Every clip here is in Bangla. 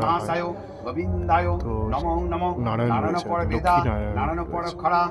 হয় গোবিন্দায় নম নমো নারায়ণ পর বেদা নারায়ণ পর। খরা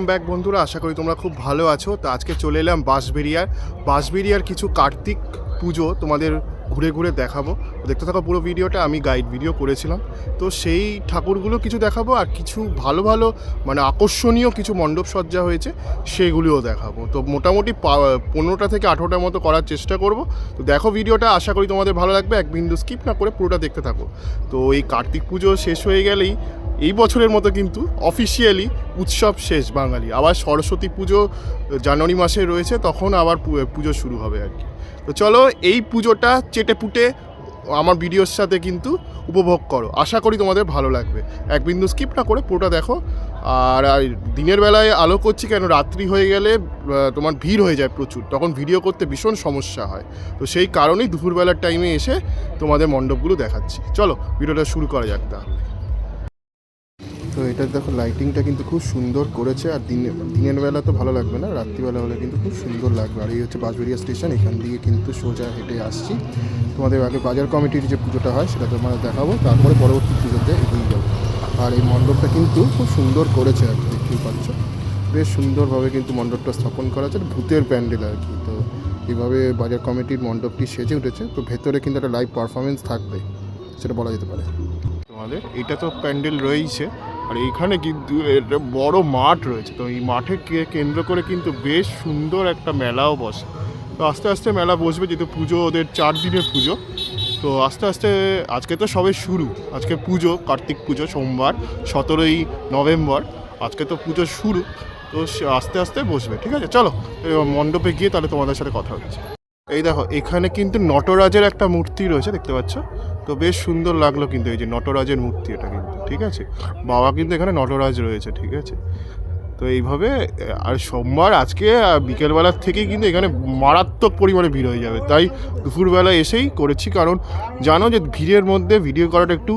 ওয়েলকাম ব্যাক বন্ধুরা। আশা করি তোমরা খুব ভালো আছো। তো আজকে চলে এলাম বাঁশবেরিয়ার বাঁশবেরিয়ার কিছু কার্তিক পুজো তোমাদের ঘুরে ঘুরে দেখাবো। দেখতে থাকো পুরো ভিডিওটা, আমি গাইড ভিডিও করেছিলাম। তো সেই ঠাকুরগুলো কিছু দেখাবো আর কিছু ভালো ভালো মানে আকর্ষণীয় কিছু মণ্ডপ সজ্জা হয়েছে সেগুলিও দেখাবো। তো মোটামুটি পনেরোটা থেকে আঠেরোটার মতো করার চেষ্টা করব। তো দেখো ভিডিওটা, আশা করি তোমাদের ভালো লাগবে। এক বিন্দু স্কিপ না করে পুরোটা দেখতে থাকো। তো এই কার্তিক পুজো শেষ হয়ে গেলেই এই বছরের মতো কিন্তু অফিসিয়ালি উৎসব শেষ বাঙালি। আবার সরস্বতী পুজো জানুয়ারি মাসে রয়েছে, তখন আবার পুজো শুরু হবে আর কি। তো চলো এই পুজোটা চেটে পুটে আমার ভিডিওর সাথে কিন্তু উপভোগ করো। আশা করি তোমাদের ভালো লাগবে। এক বিন্দু স্কিপ না করে পুরোটা দেখো। আর দিনের বেলায় আলো করছি কেন? রাত্রি হয়ে গেলে তোমার ভিড় হয়ে যায় প্রচুর। তখন ভিডিও করতে ভীষণ সমস্যা হয়। তো সেই কারণেই দুপুরবেলার টাইমে এসে তোমাদের মণ্ডপগুলো দেখাচ্ছি। চলো ভিডিওটা শুরু করা যাক তাহলে। তো এটা দেখো লাইটিংটা কিন্তু খুব সুন্দর করেছে, আর দিনে, দিনের বেলা তো ভালো লাগবে না, রাত্রিবেলা হলে কিন্তু খুব সুন্দর লাগবে। আর এই হচ্ছে বাঁশবেরিয়া স্টেশন, এখান দিয়ে কিন্তু সোজা হেঁটে আসছি। তোমাদের আগে বাজার কমিটির যে পুজোটা হয়, সেটা তোমাদের দেখাবো, তারপরে পরবর্তী পুজোতে এগিয়ে যাব। আর এই মণ্ডপটা কিন্তু খুব সুন্দর করেছে, আর কি দেখতেই পাচ্ছ। বেশ সুন্দরভাবে কিন্তু মণ্ডপটা স্থাপন করা আছে, ভূতের প্যান্ডেল আর কি। তো এইভাবে বাজার কমিটির মণ্ডপটি সেজে উঠেছে, তো ভেতরে কিন্তু একটা লাইভ পারফরমেন্স থাকবে, সেটা বলা যেতে পারে। তোমাদের, এটা তো প্যান্ডেল রয়েছে আর এইখানে কিন্তু একটা বড় মাঠ রয়েছে। তো এই মাঠে কেন্দ্র করে কিন্তু বেশ সুন্দর একটা মেলাও বসে। তো আস্তে আস্তে মেলা বসবে যেহেতু পুজো, ওদের চার দিনের পুজো। তো আস্তে আস্তে আজকে তো সবে শুরু। আজকে পুজো, কার্তিক পুজো সোমবার, সতেরোই নভেম্বর। আজকে তো পুজো শুরু। তো আস্তে আস্তে বসবে, ঠিক আছে? চলো মণ্ডপে গিয়ে তাহলে তোমাদের সাথে কথা হচ্ছে। এই দেখো, এখানে কিন্তু নটরাজের একটা মূর্তি রয়েছে, দেখতে পাচ্ছ? তো বেশ সুন্দর লাগল কিন্তু এই যে নটরাজের মূর্তি এটা কিন্তু, ঠিক আছে? বাবা কিন্তু এখানে নটরাজ রয়েছে, ঠিক আছে? তো এইভাবে, আর সোমবার আজকে বিকেলবেলার থেকেই কিন্তু এখানে মারাত্মক পরিমাণে ভিড় হয়ে যাবে। তাই দুপুরবেলা এসেই করেছি, কারণ জানো যে ভিড়ের মধ্যে ভিডিও করাটা একটু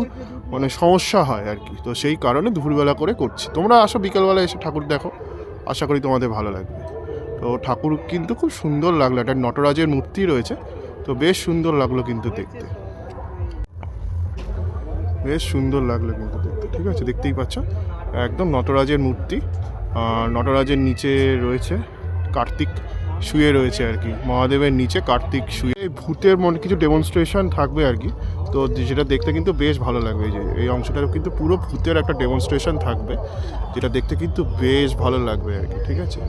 মানে সমস্যা হয় আর কি। তো সেই কারণে দুপুরবেলা করে করছি। তোমরা আসো বিকেলবেলা এসে ঠাকুর দেখো। আশা করি তোমাদের ভালো লাগবে। তো ঠাকুর কিন্তু খুব সুন্দর লাগল, একটা নটরাজের মূর্তি রয়েছে, তো বেশ সুন্দর লাগল কিন্তু দেখতে। বেশ সুন্দর লাগল কিন্তু দেখতে, ঠিক আছে, দেখতেই পাচ্ছ, একদম নটরাজের মূর্তি নটরাজের নিচে রয়েছে কার্তিক, শুয়ে রয়েছে আর কি, মহাদেবের নিচে কার্তিক শুয়ে। ভূতের মনে কিছু ডেমনস্ট্রেশন থাকবে আর কি তো যেটা দেখতে কিন্তু বেশ ভালো লাগবে, যে এই অংশটার কিন্তু পুরো ভূতের একটা ডেমনস্ট্রেশন থাকবে, যেটা দেখতে কিন্তু বেশ ভালো লাগবে আর কি, ঠিক আছে?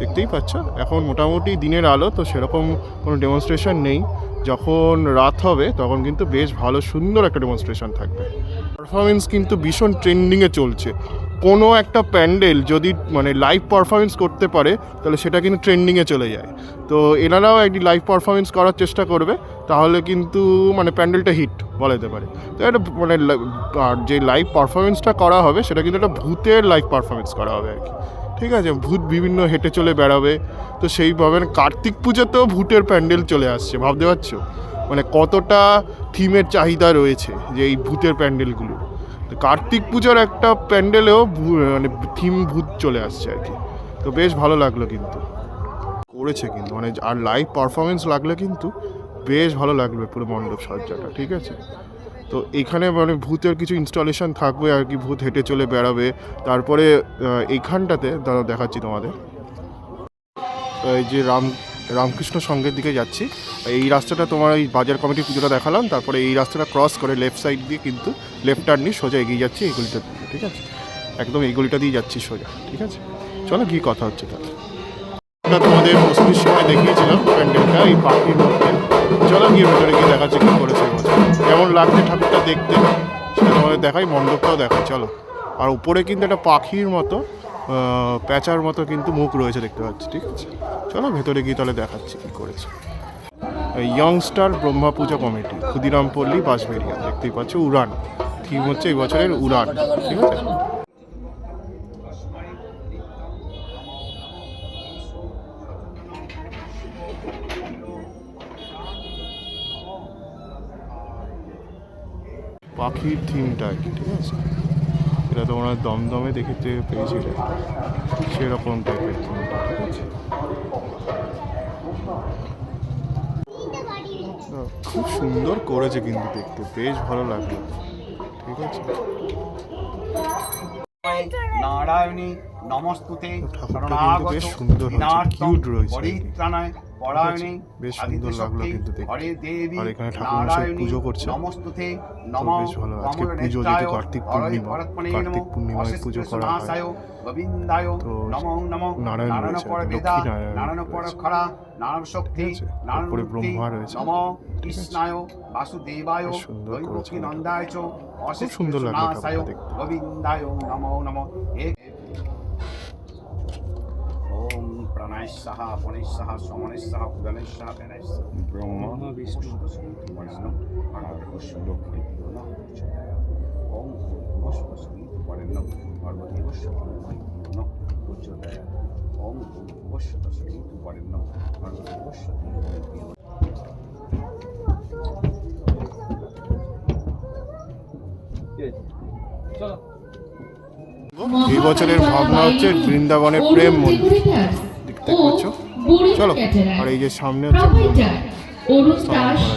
দেখতেই পাচ্ছ? এখন মোটামুটি দিনের আলো, তো সেরকম কোনো ডেমনস্ট্রেশন নেই। যখন রাত হবে, তখন কিন্তু বেশ ভালো সুন্দর একটা ডেমনস্ট্রেশন থাকবে। পারফরমেন্স কিন্তু ভীষণ ট্রেন্ডিংয়ে চলছে। কোনো একটা প্যান্ডেল যদি মানে লাইভ পারফরমেন্স করতে পারে, তাহলে সেটা কিন্তু ট্রেন্ডিংয়ে চলে যায়। তো এনারাও একটি লাইভ পারফরমেন্স করার চেষ্টা করবে, তাহলে কিন্তু মানে প্যান্ডেলটা হিট বলা যেতে পারে। তো এটা মানে আর যে লাইভ পারফরমেন্সটা করা হবে, সেটা কিন্তু একটা ভূতের লাইভ পারফরমেন্স করা হবে আর কি। ঠিক আছে? ভূত বিভিন্ন হেঁটে চলে বেড়াবে। তো সেইভাবে কার্তিক পুজোতেও ভূতের প্যান্ডেল চলে আসছে, ভাবতে পারছ? মানে কতটা থিমের চাহিদা রয়েছে যে এই ভূতের প্যান্ডেলগুলো। কার্তিক পুজোর একটা প্যান্ডেলেও মানে থিম ভূত চলে আসছে আর কি। তো বেশ ভালো লাগল কিন্তু। করেছে কিন্তু মানে আর লাইভ পারফরমেন্স লাগলে কিন্তু বেশ ভালো লাগবে পুরো মণ্ডপ সজ্জাটা ঠিক আছে? তো এখানে মানে ভূতের কিছু ইনস্টলেশন থাকবে আর কি, ভূত হেঁটে চলে বেড়াবে। তারপরে এইখানটাতে দাঁড়াও দেখাচ্ছি তোমাদের। এই যে রাম রামকৃষ্ণ সঙ্গের দিকে যাচ্ছি। এই রাস্তাটা তোমার এই বাজার কমিটির পুজোটা দেখালাম, তারপরে এই রাস্তাটা ক্রস করে লেফট সাইড দিয়ে কিন্তু লেফট টার্ন নিয়ে সোজা এগিয়ে যাচ্ছি এই গলিটা দিয়ে ঠিক আছে? একদম এই গলিটা দিয়ে যাচ্ছি সোজা, ঠিক আছে? চলো গিয়ে কথা হচ্ছে তাহলে। তোমাদের পঁচিশ সময় দেখিয়েছিলাম প্যান্ডেলটা, এই পাখির মধ্যে। চলো গিয়ে ভেতরে গিয়ে দেখাচ্ছে কী করেছে কেমন লাগছে ঠাকুরটা দেখতে? সেটা তোমাদের দেখাই, মণ্ডপটাও দেখাই, চলো। আর উপরে কিন্তু একটা পাখির মতো প্যাঁচার মতো কিন্তু মুখ রয়েছে দেখতে পাচ্ছি, ঠিক আছে? চলো ভেতরে গিয়ে তাহলে দেখাচ্ছি কী করেছে। ইয়ংস্টার ব্রহ্মা পূজা কমিটি ক্ষুদিরামপল্লী বাঁশবেরিয়া দেখতেই পাচ্ছ, উড়ান। থিম হচ্ছে এই বছরের উড়ান, ঠিক আছে? পাখির থিমটা আর কি ঠিক আছে? এটা তোমরা দমদমে দেখতে পেয়েছিলে। সেরকম টাইপের খুব সুন্দর করেছে কিন্তু দেখতে বেশ ভালো লাগল। ঠিক আছে। নারায়ণী নমস্তুতে। ঠাকুরটা কিন্তু বেশ সুন্দর হয়েছে, cute রয়েছে পরায়ণী বেশ সুন্দর লাগল কিন্তু দেখতে। হরে দেবী আর এখানে ঠাকুর পুজো করছে। নমস্তুতে নম বেশ ভালো। আজকে পুজো যেহেতু কার্তিক পূর্ণিমা, কার্তিক পূর্ণিমায় পুজো করা হয়। গোবিন্দায় নমো নমো নারায়ণ নারায়ণ রয়েছে, পর লক্ষ্মী বেদা নারায়ণ নারায়ণ পর রয়েছে। খরা নারায়ণ শক্তি নারায়ণ ব্রহ্মা রয়েছে। নম কৃষ্ণায় বাসুদেবায় বেশ সুন্দর করেছে দৈবকী নন্দায় চ খুব সুন্দর লাগল অশেষ ঠাকুরটা দেখতে। গোবিন্দায় নমো নমো ওম প্রাণায়াসহ পণিষ্যহ সমনিষ্যহ উদনিষ্যহ তেনাইষ্যহ ব্রহ্মা বিষ্ণু ওম বরেণ্য ওম বরেণ্য এই বছরের ভাবনা হচ্ছে বৃন্দাবনের প্রেম মন্দির। দেখতে পাচ্ছ? চলো আর এই যে সামনে হচ্ছে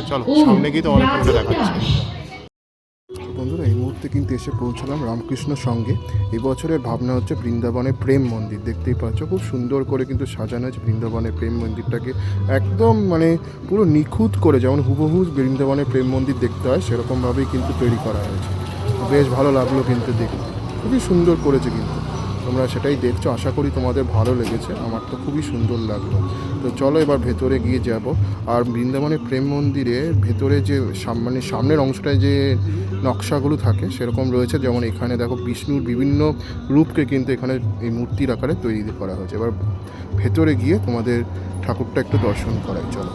চলো সামনে গিয়ে তোমাদের পুরোটা দেখাচ্ছি। বন্ধুরা এই মুহূর্তে কিন্তু এসে পৌঁছলাম রামকৃষ্ণ সঙ্গে। এবছরের ভাবনা হচ্ছে বৃন্দাবনের প্রেম মন্দির দেখতেই পাচ্ছ। খুব সুন্দর করে কিন্তু সাজানো হয়েছে বৃন্দাবনের প্রেম মন্দিরটাকে। একদম মানে পুরো নিখুঁত করে যেমন হুবহু বৃন্দাবনের প্রেম মন্দির দেখতে হয় সেরকমভাবেই কিন্তু তৈরি করা হয়েছে। বেশ ভালো লাগল কিন্তু দেখতে। খুবই সুন্দর করেছে কিন্তু। তোমরা সেটাই দেখছ আশা করি তোমাদের ভালো লেগেছে আমার তো খুবই সুন্দর লাগল। তো চলো এবার ভেতরে গিয়ে যাব। আর বৃন্দাবনের প্রেম মন্দিরে ভেতরে যে মানে সামনের অংশটায় যে নকশাগুলো থাকে সেরকম রয়েছে। যেমন এখানে দেখো বিষ্ণুর বিভিন্ন রূপকে কিন্তু এখানে এই মূর্তির আকারে তৈরি করা হয়েছে। এবার ভেতরে গিয়ে তোমাদের ঠাকুরটা একটু দর্শন করাই চলো।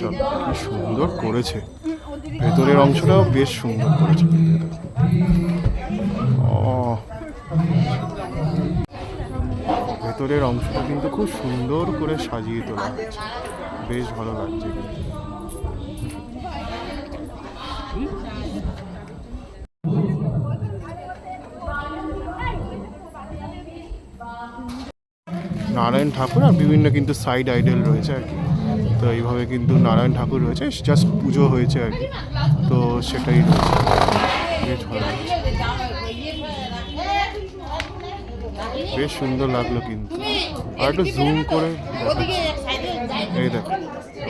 চলো। সুন্দর করেছে। ভেতরের অংশটাও বেশ সুন্দর করেছে। ভেতরের অংশটা কিন্তু খুব সুন্দর করে সাজিয়ে তোলা হয়েছে। বেশ ভালো লাগছে নারায়ণ ঠাকুর আর বিভিন্ন কিন্তু সাইড আইডল রয়েছে আর কি। তো এইভাবে কিন্তু নারায়ণ ঠাকুর রয়েছে জাস্ট পুজো হয়েছে আর কি। তো সেটাই রয়েছে। বেশ ভালো লাগছে। বেশ সুন্দর লাগল কিন্তু। আর একটু জুম করে এই দেখো,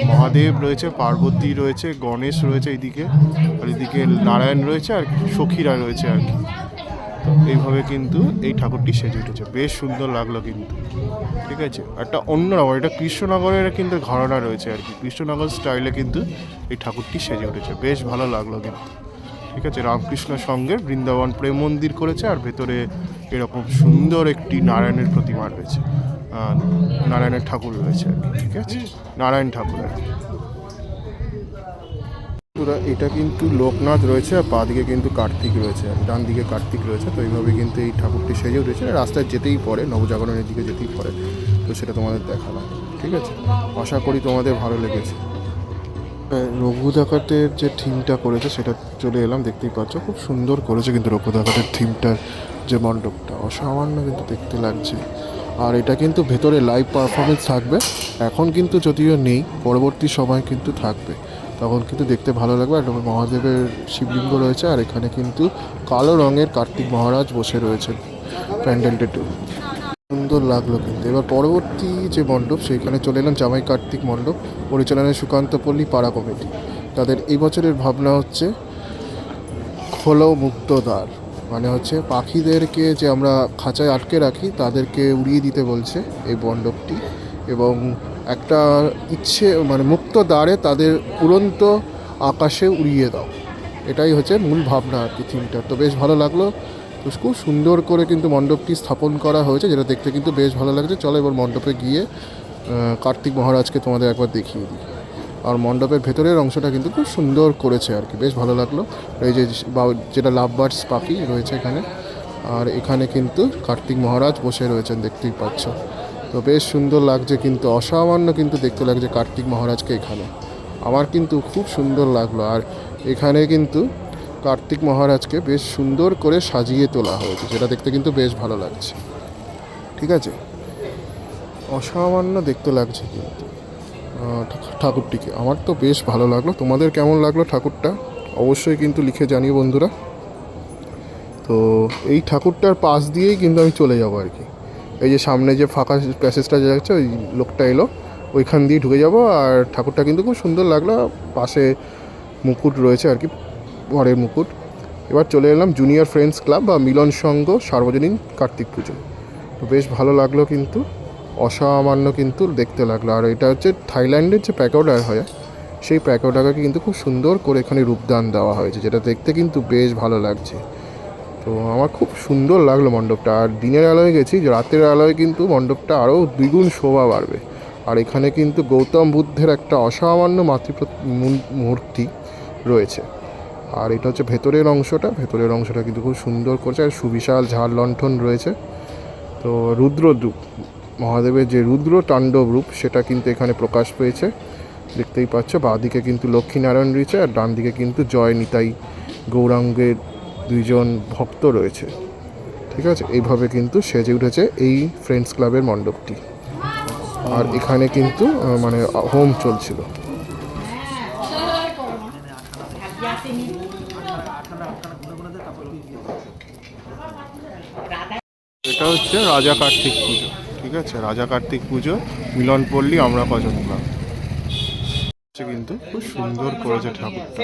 মহাদেব রয়েছে, পার্বতী রয়েছে, গণেশ রয়েছে এইদিকে, আর এদিকে নারায়ণ রয়েছে, আর সখীরা রয়েছে আর কি। এইভাবে কিন্তু এই ঠাকুরটি সেজে উঠেছে। বেশ সুন্দর লাগল কিন্তু। ঠিক আছে? একটা অন্য অন্যরকম এটা কৃষ্ণনগরের কিন্তু ঘরানা রয়েছে আর কি। কৃষ্ণনগর স্টাইলে কিন্তু এই ঠাকুরটি সেজে উঠেছে। বেশ ভালো লাগল কিন্তু। ঠিক আছে, রামকৃষ্ণ সঙ্গে বৃন্দাবন প্রেম মন্দির করেছে আর ভেতরে এরকম সুন্দর একটি নারায়ণের প্রতিমা রয়েছে। নারায়ণের ঠাকুর রয়েছে আর ঠিক আছে? নারায়ণ ঠাকুর আর এটা কিন্তু লোকনাথ রয়েছে আর বাঁ দিকে কিন্তু কার্তিক রয়েছে ডান দিকে কার্তিক রয়েছে, তো এইভাবে কিন্তু এই ঠাকুরটি সেজে উঠেছে। রাস্তায় যেতেই পড়ে, নবজাগরণের দিকে যেতেই পড়ে, তো সেটা তোমাদের দেখালাম, ঠিক আছে? আশা করি তোমাদের ভালো লেগেছে। রঘু ডাকাতের যে থিমটা করেছে, সেটা চলে এলাম, দেখতেই পাচ্ছ, খুব সুন্দর করেছে কিন্তু রঘু ডাকাতের থিমটার যে মণ্ডপটা, অসামান্য কিন্তু দেখতে লাগছে। আর এটা কিন্তু ভেতরে লাইভ পারফরমেন্স থাকবে, এখন কিন্তু যদিও নেই, পরবর্তী সময় কিন্তু থাকবে। তখন কিন্তু দেখতে ভালো লাগবে, আর মহাদেবের শিবলিঙ্গ রয়েছে, আর এখানে কিন্তু কালো রঙের কার্তিক মহারাজ বসে রয়েছেন প্যান্ডেলটা সুন্দর লাগল কিন্তু। এবার পরবর্তী যে মণ্ডপ সেখানে চলে এলাম জামাই কার্তিক মণ্ডপ। পরিচালনায় সুকান্ত পল্লী, পাড়া কমিটি। তাদের এই বছরের ভাবনা হচ্ছে খোলো মুক্তদ্বার। মানে হচ্ছে পাখিদেরকে যে আমরা খাঁচায় আটকে রাখি, তাদেরকে উড়িয়ে দিতে বলছে এই মণ্ডপটি। এবং একটা ইচ্ছে মানে মুক্ত দ্বারে তাদের উড়ন্ত আকাশে উড়িয়ে দাও। এটাই হচ্ছে মূল ভাবনা আর কি থিমটা তো বেশ ভালো লাগল। খুব সুন্দর করে কিন্তু মণ্ডপটি স্থাপন করা হয়েছে, যেটা দেখতে কিন্তু বেশ ভালো লাগছে। চলো এবার মণ্ডপে গিয়ে কার্তিক মহারাজকে তোমাদের একবার দেখিয়ে দিই। আর মণ্ডপের ভেতরের অংশটা কিন্তু খুব সুন্দর করেছে আর কি, বেশ ভালো লাগল। এই যে যেটা লাভ বার্ডস পাখি রয়েছে এখানে, আর এখানে কিন্তু কার্তিক মহারাজ বসে রয়েছেন দেখতেই পাচ্ছ। তো বেশ সুন্দর লাগছে কিন্তু, অসামান্য কিন্তু দেখতে লাগছে কার্তিক মহারাজকে এখানে। আমার কিন্তু খুব সুন্দর লাগল। আর এখানে কিন্তু কার্তিক মহারাজকে বেশ সুন্দর করে সাজিয়ে তোলা হয়েছে যেটা দেখতে কিন্তু বেশ ভালো লাগছে। ঠিক আছে? অসামান্য দেখতে লাগছে কিন্তু। ঠাকুরটিকে। আমার তো বেশ ভালো লাগল। তোমাদের কেমন লাগল ঠাকুরটা? অবশ্যই কিন্তু লিখে জানিও বন্ধুরা। তো এই ঠাকুরটার পাশ দিয়েই কিন্তু আমি চলে যাব আর কি। এই যে সামনে যে ফাঁকা প্যাসেজটা যাচ্ছে, ওই লোকটা এলো, ওইখান দিয়ে ঢুকে যাব। আর ঠাকুরটা কিন্তু খুব সুন্দর লাগল। পাশে মুকুট রয়েছে আর কি। ঘরের মুকুট। এবার চলে এলাম জুনিয়র ফ্রেন্ডস ক্লাব বা মিলন সংঘ সার্বজনীন কার্তিক পুজো তো বেশ ভালো লাগল কিন্তু, অসামান্য কিন্তু দেখতে লাগল। আর এটা হচ্ছে থাইল্যান্ডের যে প্যাকোডার হয়, সেই প্যাকোডাকে কিন্তু খুব সুন্দর করে এখানে রূপদান দেওয়া হয়েছে, যেটা দেখতে কিন্তু বেশ ভালো লাগছে। তো আমার খুব সুন্দর লাগল মণ্ডপটা। আর দিনের আলোয় গেছি রাতের আলোয় কিন্তু মণ্ডপটা আরও দ্বিগুণ শোভা বাড়বে। আর এখানে কিন্তু গৌতম বুদ্ধের একটা অসামান্য মাতৃপ্র মূর্তি রয়েছে। আর এটা হচ্ছে ভেতরের অংশটা। ভেতরের অংশটা কিন্তু খুব সুন্দর করছে আর সুবিশাল ঝাড় লণ্ঠন রয়েছে। তো রুদ্রদ্রুপ, মহাদেবের যে রুদ্র তাণ্ডব রূপ, সেটা কিন্তু এখানে প্রকাশ পেয়েছে। দেখতেই পাচ্ছ, বাঁদিকে কিন্তু লক্ষ্মীনারায়ণ রয়েছে আর ডান দিকে কিন্তু জয় নিতাই গৌরাঙ্গের দুইজন ভক্ত রয়েছে। ঠিক আছে? এইভাবে কিন্তু সেজে উঠেছে এই ফ্রেন্ডস ক্লাবের মণ্ডপটি। আর এখানে কিন্তু মানে হোম চলছিল। এটা হচ্ছে রাজা কার্তিক পুজো। ঠিক আছে? রাজা কার্তিক পুজো মিলনপল্লী আমরা কজন ক্লাব কিন্তু খুব সুন্দর করেছে ঠাকুরটা।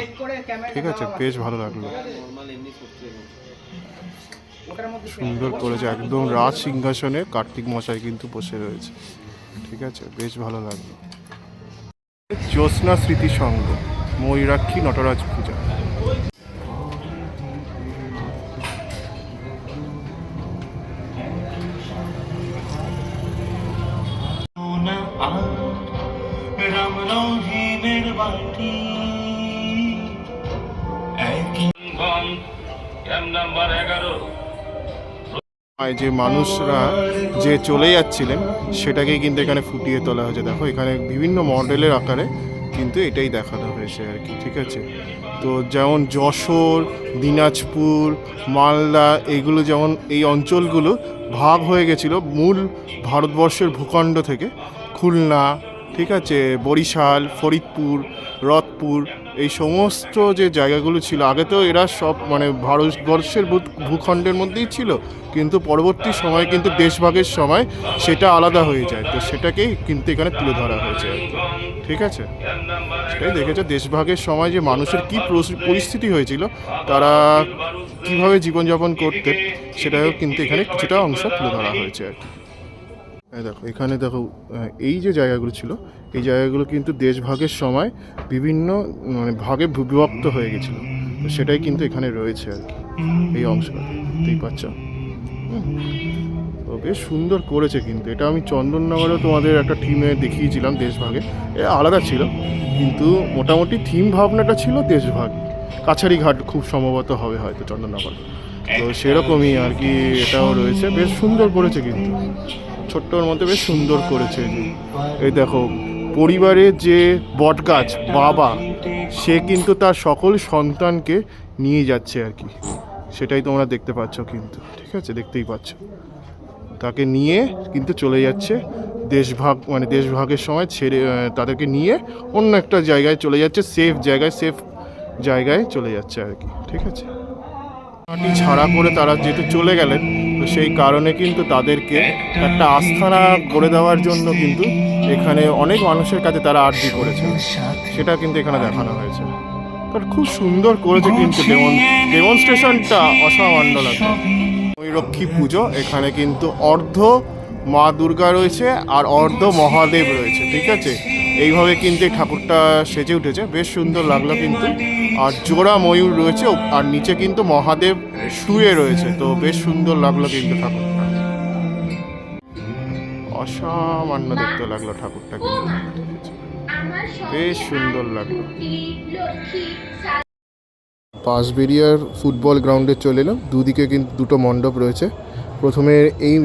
ঠিক আছে? বেশ ভালো লাগল। সুন্দর করেছে। একদম রাজ সিংহাসনে কার্তিক মশাই কিন্তু বসে রয়েছে। ঠিক আছে? বেশ ভালো লাগল। জ্যোৎস্না স্মৃতি সংঘ, ময়ূরাক্ষী, নটরাজ পূজা। আর যে মানুষরা যে চলে যাচ্ছিলেন, সেটাকেই কিন্তু এখানে ফুটিয়ে তোলা হয়েছে। দেখো, এখানে বিভিন্ন মডেলের আকারে কিন্তু এটাই দেখানো হয়েছে আর কি, ঠিক আছে? তো যেমন যশোর, দিনাজপুর, মালদা, এগুলো যেমন এই অঞ্চলগুলো ভাগ হয়ে গেছিল মূল ভারতবর্ষের ভূখণ্ড থেকে। খুলনা, ঠিক আছে? বরিশাল, ফরিদপুর রথপুর এই সমস্ত যে জায়গাগুলো ছিল আগে তো এরা সব মানে ভারতবর্ষের ভূখণ্ডের মধ্যেই ছিল, কিন্তু পরবর্তী সময় কিন্তু দেশভাগের সময় সেটা আলাদা হয়ে যায়। তো সেটাকেই কিন্তু এখানে তুলে ধরা হয়েছে। ঠিক আছে? সেটাই দেখেছ, দেশভাগের সময় যে মানুষের কী পরিস্থিতি হয়েছিল, তারা কীভাবে জীবনযাপন করতেন সেটাও কিন্তু এখানে কিছুটা অংশ তুলে ধরা হয়েছে আর কি। এই দেখো, এখানে দেখো এই যে জায়গাগুলো ছিল, এই জায়গাগুলো কিন্তু দেশভাগের সময় বিভিন্ন মানে ভাগে বিভক্ত হয়ে গেছিল। তো সেটাই কিন্তু এখানে রয়েছে আর কি, এই অংশটা, দেখতেই পাচ্ছ। তো বেশ সুন্দর করেছে কিন্তু। এটা আমি চন্দননগরেও তোমাদের একটা থিমে দেখিয়েছিলাম দেশভাগে। এ আলাদা ছিল, কিন্তু মোটামুটি থিম ভাবনাটা ছিল দেশভাগ। কাছারি ঘাট খুব সম্ভবত হবে হয়তো চন্দননগর। তো সেরকমই আর কি এটাও রয়েছে, বেশ সুন্দর করেছে কিন্তু। ছোট্টর মধ্যে বেশ সুন্দর করেছে। এই দেখো পরিবারের যে বটগাছ বাবা, সে কিন্তু তার সকল সন্তানকে নিয়ে যাচ্ছে আর কি। সেটাই তোমরা দেখতে পাচ্ছ কিন্তু, ঠিক আছে? দেখতেই পাচ্ছ। তাকে নিয়ে কিন্তু চলে যাচ্ছে দেশভাগ মানে দেশভাগের সময় ছেড়ে তাদেরকে নিয়ে অন্য একটা জায়গায় চলে যাচ্ছে সেফ জায়গায় সেফ জায়গায় চলে যাচ্ছে আর কি, ঠিক আছে? ছাড়া করে তারা যেহেতু চলে গেলেন। তো সেই কারণে কিন্তু তাদেরকে একটা আস্থানা করে দেওয়ার জন্য কিন্তু এখানে অনেক মানুষের কাছে তারা আর্জি করেছে। সেটা কিন্তু এখানে দেখানো হয়েছে। তো খুব সুন্দর করেছে কিন্তু ডেমনস্ট্রেশনটা অসামান্য লাগে ময়ূরক্ষী পুজো, এখানে কিন্তু অর্ধ মা দুর্গা রয়েছে আর অর্ধ মহাদেব রয়েছে, ঠিক আছে? এইভাবে কিন্তু ঠাকুরটা সেজে উঠেছে। বেশ সুন্দর লাগল কিন্তু। আর জোড়া ময়ূর রয়েছে আর নিচে কিন্তু মহাদেব শুয়ে রয়েছে। তো বেশ সুন্দর লাগল কিন্তু ঠাকুরটা। অসামান্য দেখতে লাগল ঠাকুরটা কিন্তু। বেশ সুন্দর লাগল। পাশবেরিয়ার ফুটবল গ্রাউন্ডে চলে এলাম। দুদিকে কিন্তু দুটো মণ্ডপ রয়েছে। প্রথমে এই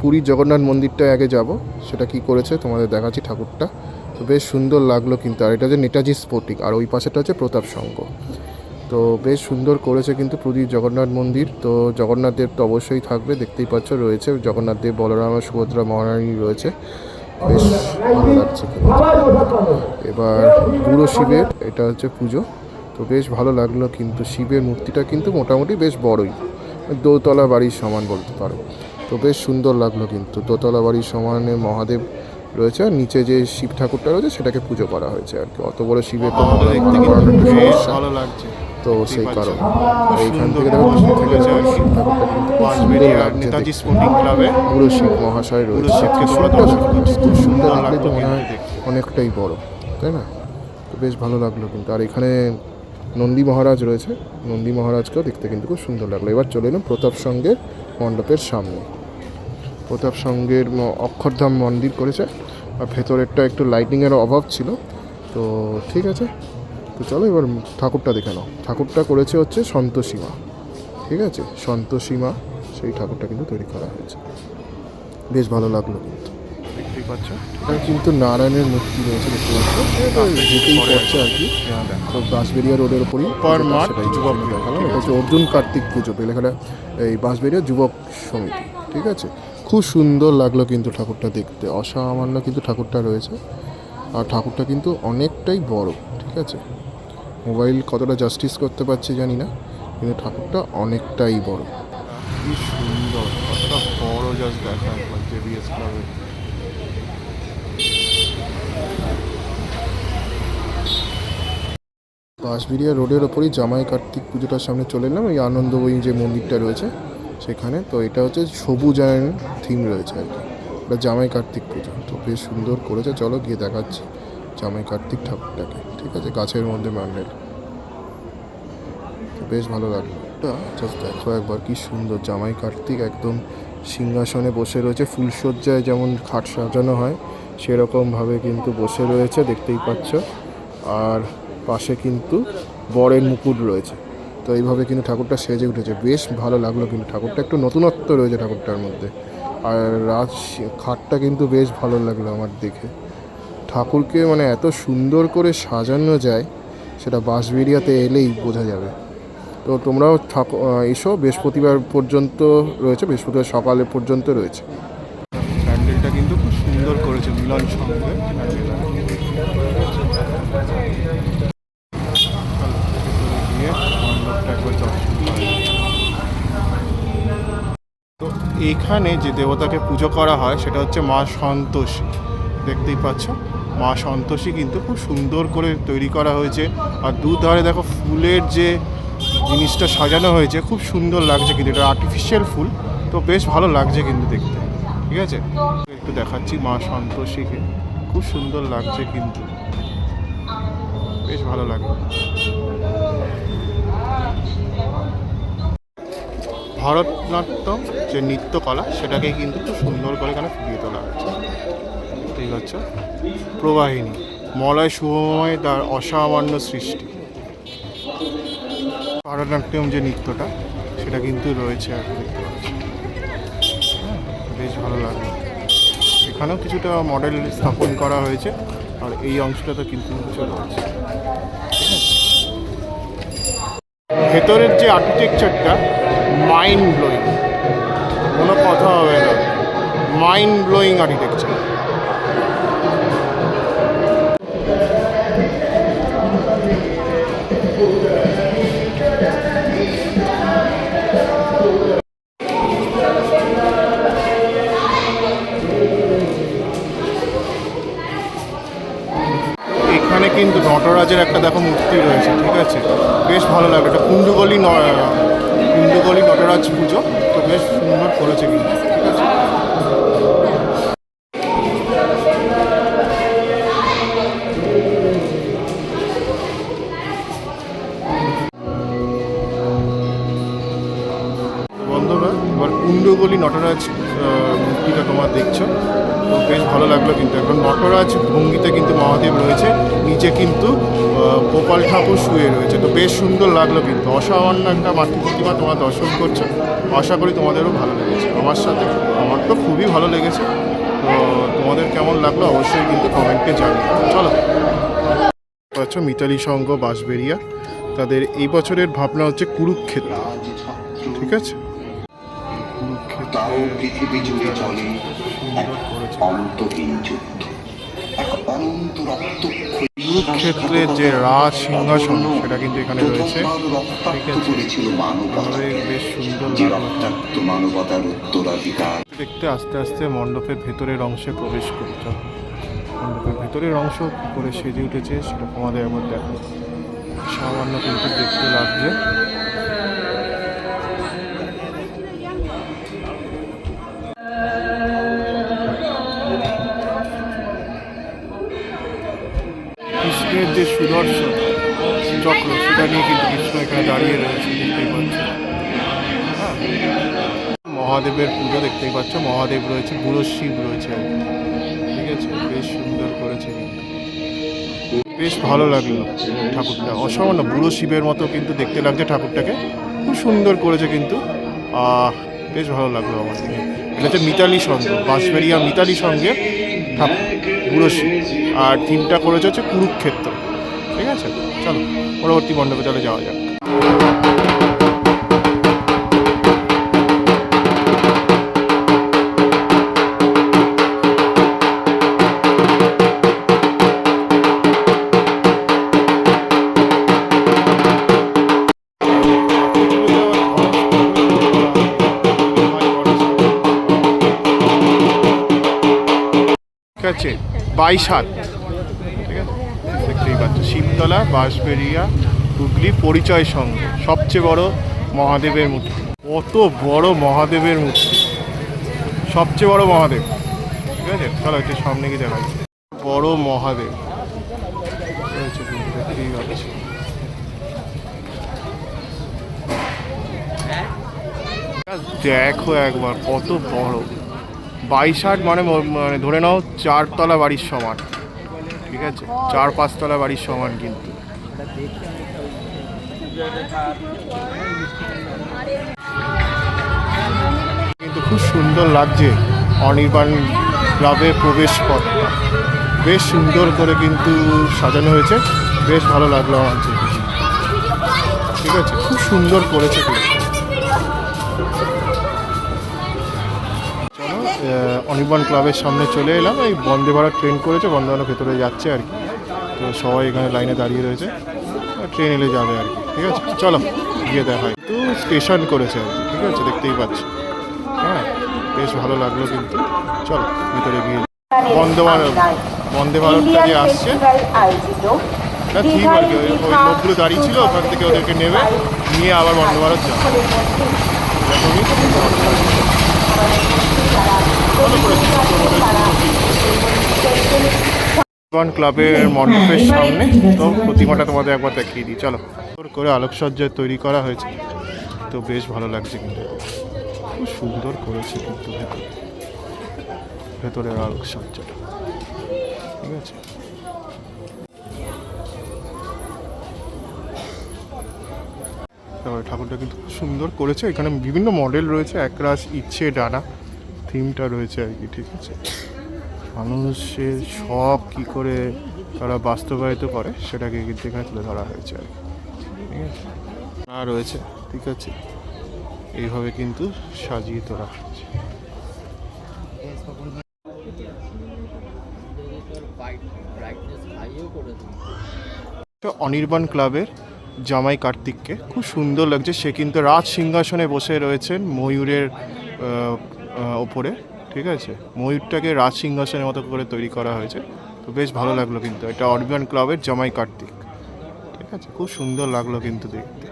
পুরীর জগন্নাথ মন্দিরটা আগে যাব। সেটা কি করেছে তোমাদের দেখাচ্ছি ঠাকুরটা। তো বেশ সুন্দর লাগল কিন্তু, আর এটা হচ্ছে নেতাজি স্পোর্টিক আর ওই পাশেটা হচ্ছে প্রতাপ সংঘ। তো বেশ সুন্দর করেছে কিন্তু পুরীর জগন্নাথ মন্দির, তো জগন্নাথ দেব তো অবশ্যই থাকবে, দেখতেই পাচ্ছ রয়েছে, জগন্নাথ দেব, বলরাম, সুভদ্রা, মহারানী রয়েছে। বেশ ভালো লাগছে এবার বুড়ো শিবের, এটা হচ্ছে পুজো, তো বেশ ভালো লাগল কিন্তু শিবের মূর্তিটা কিন্তু মোটামুটি বেশ বড়ই, দোতলা বাড়ির সমান বলতে পারো। তো বেশ সুন্দর লাগল কিন্তু, দোতলা বাড়ির সমানে মহাদেব রয়েছে আর নিচে যে শিব ঠাকুরটা রয়েছে সেটাকে পুজো করা হয়েছে আর কি। অত বড় শিবের তো ভালো লাগছে। তো সেই কারণ। এইখান থেকে দেখো থেকে শিব ঠাকুরটা কিন্তু খুব সুন্দর লাগছে নেতাজি স্পোর্টিং ক্লাবে। পুরো শিব মহাশয় রয়েছে। খুব সুন্দর লাগলে তো মনে হয় অনেকটাই বড় তাই না? তো বেশ ভালো লাগল কিন্তু। আর এখানে নন্দী মহারাজ রয়েছে। নন্দী মহারাজকেও দেখতে কিন্তু খুব সুন্দর লাগল। এবার চলে এলাম প্রতাপ সঙ্গের মণ্ডপের সামনে। প্রতাপ সঙ্গের অক্ষরধাম মন্দির করেছে। আর ভেতরেরটা একটু লাইটিংয়ের অভাব ছিল। তো ঠিক আছে। তো চলো এবার ঠাকুরটা দেখে নাও। ঠাকুরটা করেছে হচ্ছে সন্তোষীমা। ঠিক আছে? সন্তোষীমা সেই ঠাকুরটা কিন্তু তৈরি করা হয়েছে। বেশ ভালো লাগল কিন্তু। দেখতেই পাচ্ছ? কিন্তু নারায়ণের মূর্তি রয়েছে দেখতে পাচ্ছ? যেতেই পড়ছে আর কি। তো বাঁশবেরিয়া রোডের ওপরই পর মাঠ যুবক এটা হচ্ছে অর্জুন কার্তিক পুজো বেলেখালা এই বাঁশবেরিয়া যুবক সমিতি। ঠিক আছে? খুব সুন্দর লাগল কিন্তু ঠাকুরটা দেখতে। অসামান্য কিন্তু ঠাকুরটা রয়েছে। আর ঠাকুরটা কিন্তু অনেকটাই বড় ঠিক আছে? মোবাইল কতটা জাস্টিস করতে পারছি জানি না কিন্তু ঠাকুরটা অনেকটাই বড়। কি সুন্দর কতটা বড় জাস্ট দেখা একবার জেবিএস ক্লাবে বাঁশবিরিয়া রোডের ওপরই জামাই কার্তিক পুজোটার সামনে চলে এলাম। এই আনন্দবয়ী যে মন্দিরটা রয়েছে সেখানে। তো এটা হচ্ছে সবুজায়ন থিম রয়েছে আর কি। এটা জামাই কার্তিক পুজো। তো বেশ সুন্দর করেছে। চলো গিয়ে দেখাচ্ছি জামাই কার্তিক ঠাকুরটাকে। ঠিক আছে? গাছের মধ্যে ম্যান্ডেল বেশ ভালো লাগল। জাস্ট দেখো একবার কি সুন্দর। জামাই কার্তিক একদম সিংহাসনে বসে রয়েছে। ফুলসজ্জায় যেমন খাট সাজানো হয়, সেরকমভাবে কিন্তু বসে রয়েছে, দেখতেই পাচ্ছ। আর পাশে কিন্তু বরের মুকুট রয়েছে। তো এইভাবে কিন্তু ঠাকুরটা সেজে উঠেছে। বেশ ভালো লাগল কিন্তু ঠাকুরটা। একটু নতুনত্ব রয়েছে ঠাকুরটার মধ্যে। আর রাজ খাটটা কিন্তু বেশ ভালো লাগল আমার দেখে। ঠাকুরকে মানে এত সুন্দর করে সাজানো যায়, সেটা বাঁশবেরিয়াতে এলেই বোঝা যাবে। তো তোমরাও ঠাকুর এসো, বৃহস্পতিবার পর্যন্ত রয়েছে, বৃহস্পতিবার সকালে পর্যন্ত রয়েছে। প্যান্ডেলটা কিন্তু খুব সুন্দর করেছে মিলন সঙ্গে। এখানে যে দেবতাকে পুজো করা হয় সেটা হচ্ছে মা সন্তোষী। দেখতেই পাচ্ছ? মা সন্তোষী কিন্তু খুব সুন্দর করে তৈরি করা হয়েছে। আর দুধারে দেখো ফুলের যে জিনিসটা সাজানো হয়েছে, খুব সুন্দর লাগছে কিন্তু। এটা আর্টিফিশিয়াল ফুল, তো বেশ ভালো লাগছে কিন্তু দেখতে। ঠিক আছে? একটু দেখাচ্ছি মা সন্তোষীকে। খুব সুন্দর লাগছে কিন্তু। বেশ ভালো লাগে ভারতনাট্যম যে নৃত্যকলা সেটাকে কিন্তু খুব সুন্দর করে এখানে ফুটিয়ে তোলা হচ্ছে। ঠিক আছে? প্রবাহিনী মলয় শুভময় তার অসামান্য সৃষ্টি। ভারতনাট্যম যে নৃত্যটা সেটা কিন্তু রয়েছে আর দেখতে পাচ্ছি। হ্যাঁ, বেশ ভালো লাগে। এখানেও কিছুটা মডেল স্থাপন করা হয়েছে আর এই অংশটাতে কিন্তু কিছু রয়েছে ভেতরের যে আর্কিটেকচারটা মাইন্ড ব্লোয়িং কোনো কথা হবে না। মাইন্ড ব্লোয়িং আর্কিটেকচার লেগেছে। আমার সাথে আমার তো খুবই ভালো লেগেছে। তো তোমাদের কেমন লাগল অবশ্যই কিন্তু কমেন্টে জানিয়ে চলো। পাচ্ছ মিতালি সংঘ বাঁশবেরিয়া তাদের এই বছরের ভাবনা হচ্ছে কুরুক্ষেত্র। ঠিক আছে? তাও পৃথিবী অনন্ত রক্ত যে রাজ সিংহাসন সেটা কিন্তু এখানে রয়েছে। বেশ সুন্দর যে মানবতার উত্তরাধিকার। দেখতে আস্তে আস্তে মণ্ডপের ভেতরের অংশে প্রবেশ করি। চলো। মণ্ডপের ভেতরের অংশ করে সেজে উঠেছে সেটা তোমাদের একবার দেখো সামান্য কিন্তু দেখতে লাগছে। কৃষ্ণের যে সুদর্শন চক্র, সেটা নিয়ে কিন্তু কৃষ্ণ এখানে দাঁড়িয়ে রয়েছে, দেখতেই পাচ্ছ। হ্যাঁ। মহাদেবের পুজো দেখতেই পাচ্ছ। মহাদেব রয়েছে, বুড়ো শিব রয়েছে। ঠিক আছে, বেশ সুন্দর করেছে বেশ ভালো লাগল ঠাকুরটা। অসামান্য বুড়ো শিবের মতো কিন্তু দেখতে লাগছে ঠাকুরটাকে। খুব সুন্দর করেছে কিন্তু। বেশ ভালো লাগল আমার। দিকে এটা হচ্ছে মিতালি সঙ্গে বাঁশবেরিয়া মিতালি সঙ্গে ঠাকুর, বুড়ো শিব। আর থিমটা করেছে হচ্ছে কুরুক্ষেত্র। চলো পরবর্তী মণ্ডপে চলে যাওয়া যাক। বাইশ হাত। পাচ্ছ শিবতলা বাঁশবেরিয়া হুগলি, পরিচয় সঙ্গ সবচেয়ে বড় মহাদেবের মূর্তি। কত বড় মহাদেবের মূর্তি। সবচেয়ে বড় মহাদেব। ঠিক আছে? চলো একটু সামনে গিয়ে দেখা বড় মহাদেব। দেখো একবার, কত বড়। বাইশ মানে মানে ধরে নাও চারতলা বাড়ির সমান। ঠিক আছে? চার পাঁচতলা বাড়ির সমান কিন্তু। কিন্তু খুব সুন্দর লাগছে অনির্বাণ ক্লাবে প্রবেশ পথটা। বেশ সুন্দর করে কিন্তু সাজানো হয়েছে। বেশ ভালো লাগল আমার ঠিক আছে? খুব সুন্দর করেছে কিন্তু। অনির্বাণ ক্লাবের সামনে চলে এলাম। এই বন্দে ভারত ট্রেন করেছে বন্দে ভারত ভেতরে যাচ্ছে আর কি। তো সবাই এখানে লাইনে দাঁড়িয়ে রয়েছে। ট্রেন এলে যাবে আর কি ঠিক আছে? চলো গিয়ে দেখা হয়। তো স্টেশন করেছে আর কি ঠিক আছে? দেখতেই পাচ্ছি। হ্যাঁ বেশ ভালো লাগল কিন্তু। চলো ভিতরে গিয়ে বন্দে ভারত বন্দে ভারতটা যে আসছে না ঠিক আর কি ওই লোকগুলো দাঁড়িয়ে ছিল ওখান থেকে ওদেরকে নেবে নিয়ে আবার বন্দে ভারত যাবে ক্লাবের মণ্ডপের সামনে। তো প্রতিমাটা তোমাদের একবার দেখিয়ে দিই। চলো। সুন্দর করে আলোকসজ্জায় তৈরি করা হয়েছে। তো বেশ ভালো লাগছে কিন্তু। খুব সুন্দর করেছে কিন্তু ভেতরে। ভেতরের আলোকসজ্জাটা ঠিক আছে? ঠাকুরটা কিন্তু খুব সুন্দর করেছে। এখানে বিভিন্ন মডেল রয়েছে। একরাশ, ইচ্ছে, ডানা। থিমটা রয়েছে আর কি, ঠিক আছে? মানুষের সব কি করে তারা বাস্তবায়িত করে, সেটাকে কিন্তু এখানে তুলে ধরা হয়েছে আর ঠিক আছে? রয়েছে, ঠিক আছে? এইভাবে কিন্তু সাজিয়ে তোলা হয়েছে। অনির্বাণ ক্লাবের জামাই কার্তিককে খুব সুন্দর লাগছে। সে কিন্তু রাজ সিংহাসনে বসে রয়েছেন ময়ূরের ওপরে, ঠিক আছে? ময়ূরটাকে রাজ সিংহাসনের মতো করে তৈরি করা হয়েছে। তো বেশ ভালো লাগল কিন্তু। এটা অরবিয়ান ক্লাবের জামাই কার্তিক। ঠিক আছে? খুব সুন্দর লাগল কিন্তু দেখতে।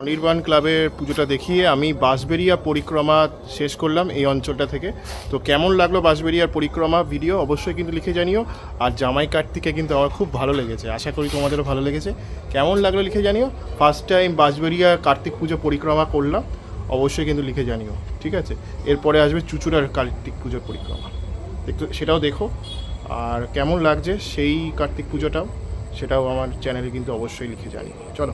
অনির্বাণ ক্লাবের পুজোটা দেখিয়ে আমি বাঁশবেরিয়া পরিক্রমা শেষ করলাম এই অঞ্চলটা থেকে। তো কেমন লাগল বাঁশবেরিয়ার পরিক্রমা ভিডিও অবশ্যই কিন্তু লিখে জানিও। আর জামাই কার্তিকে কিন্তু আমার খুব ভালো লেগেছে। আশা করি তোমাদেরও ভালো লেগেছে। কেমন লাগল লিখে জানিও। ফার্স্ট টাইম বাঁশবেরিয়া কার্তিক পুজো পরিক্রমা করলাম। অবশ্যই কিন্তু লিখে জানিও, ঠিক আছে? এরপরে আসবে চুচুড়ার কার্তিক পুজোর পরিক্রমা। একটু সেটাও দেখো। আর কেমন লাগছে সেই কার্তিক পুজোটাও, সেটাও আমার চ্যানেলে কিন্তু অবশ্যই লিখে জানিও। চলো।